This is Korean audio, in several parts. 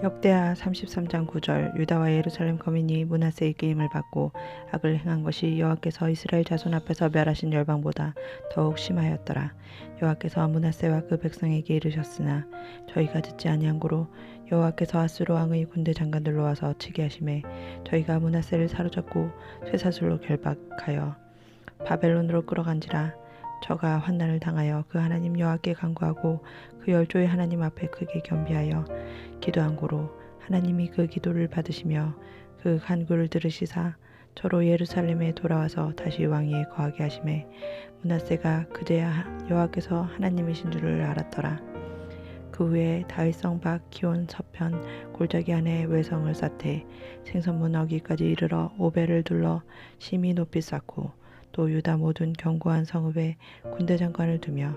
역대하 33장 9절 유다와 예루살렘 거민이 문하세의 게임을 받고 악을 행한 것이 여호와께서 이스라엘 자손 앞에서 멸하신 열방보다 더욱 심하였더라. 여호와께서 문하세와 그 백성에게 이르셨으나 저희가 듣지 아니한 고로 여호와께서 아스로 왕의 군대 장관들로 와서 치게 하심에 저희가 문하세를 사로잡고 쇠사슬로 결박하여 바벨론으로 끌어간지라 저가 환난을 당하여 그 하나님 여호와께 간구하고 그 열조의 하나님 앞에 크게 겸비하여 기도한 고로 하나님이 그 기도를 받으시며 그 간구를 들으시사 저로 예루살렘에 돌아와서 다시 왕위에 거하게 하심에 문하세가 그제야 여호와께서 하나님이신 줄을 알았더라. 그 후에 다윗성 밖 기온 서편 골짜기 안에 외성을 쌓되 생선문 어기까지 이르러 오배를 둘러 심히 높이 쌓고 또 유다 모든 견고한 성읍에 군대 장관을 두며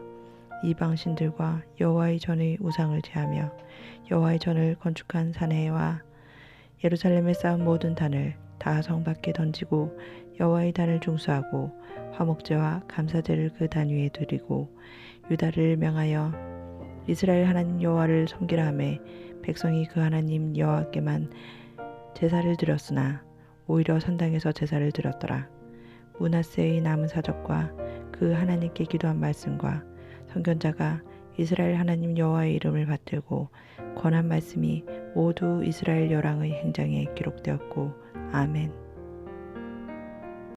이방 신들과 여호와의 전의 우상을 제하며 여호와의 전을 건축한 사내와 예루살렘에 쌓은 모든 단을 다 성 밖에 던지고 여호와의 단을 중수하고 화목제와 감사제를 그 단 위에 드리고 유다를 명하여 이스라엘 하나님 여호와를 섬기라 하매 백성이 그 하나님 여호와께만 제사를 드렸으나 오히려 선당에서 제사를 드렸더라. 문하세의 남은 사적과 그 하나님께 기도한 말씀과 선견자가 이스라엘 하나님 여호와의 이름을 받들고 권한 말씀이 모두 이스라엘 열왕의 행장에 기록되었고 아멘.